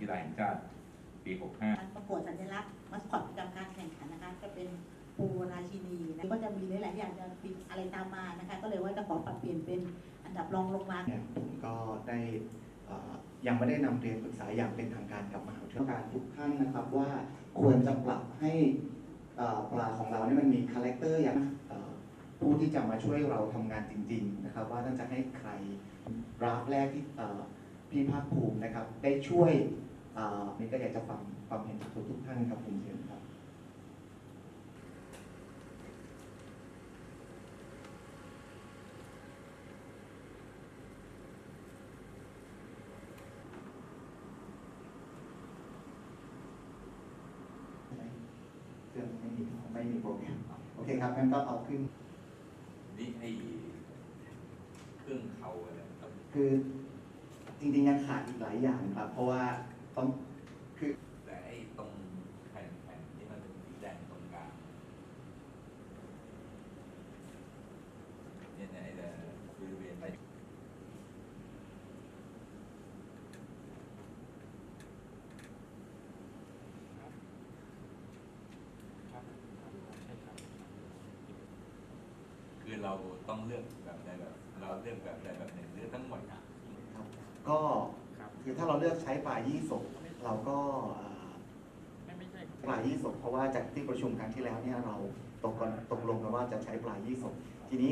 กีฬาแห่งชาติปี 65 การประกวดสัญลักษณ์มัสคอตประจำการแข่งขันนะคะจะเป็นปูราชินีนะก็จะมีหลายๆอย่างจะมีอะไรตามมานะคะ ก็เลยว่าจะขอปรับเปลี่ยนเป็นอันดับรองลงมาเนี่ยผมก็ได้เอ่อยังไม่ได้นำเรียนปรึกษาอย่างเป็นทางการกับมหาวิทยาลัยการทุกท่านนะครับว่าควรจะปรับให้เอ่อปลาของเราเนี่ยมันมีคาแรคเตอร์อย่างเอ่อผู้ที่จะมาช่วยเราทำงานจริง ๆ นะครับ ว่าท่านจะให้ใครราฟแรกที่เอ่อพี่ภาคภูมินะครับ ได้ช่วยเอ่อ นี่ก็อยากจะฟังความเห็นจากทุกๆท่านครับคุณเชิญครับเครื่องไม่มีไม่มีโปรแกรมโอเคครับงั้นก็เอาขึ้น นี่ไอ้เครื่องเขาอะไรครับคือจริงๆยังขาดอีกหลายอย่างครับ เพราะว่า ต้องคือแต่ไอ้ตรงแผ่นแผ่นที่มันเป็นสีแดงตรงกลางเนี่ยเนี่ยไอ้เนี่ยบริเวณไปคือเราต้องเลือกแบบใดแบบ เราเลือกแบบใดแบบหนึ่งหรือทั้งหมดครับครับก็ คือถ้าเราเลือกใช้ปลายี่สกเราก็ปลายี่สกเพราะว่าจากที่ประชุมครั้งที่แล้วเนี่ยเราตกกันตกลงกันว่าจะใช้ปลายี่สกทีนี้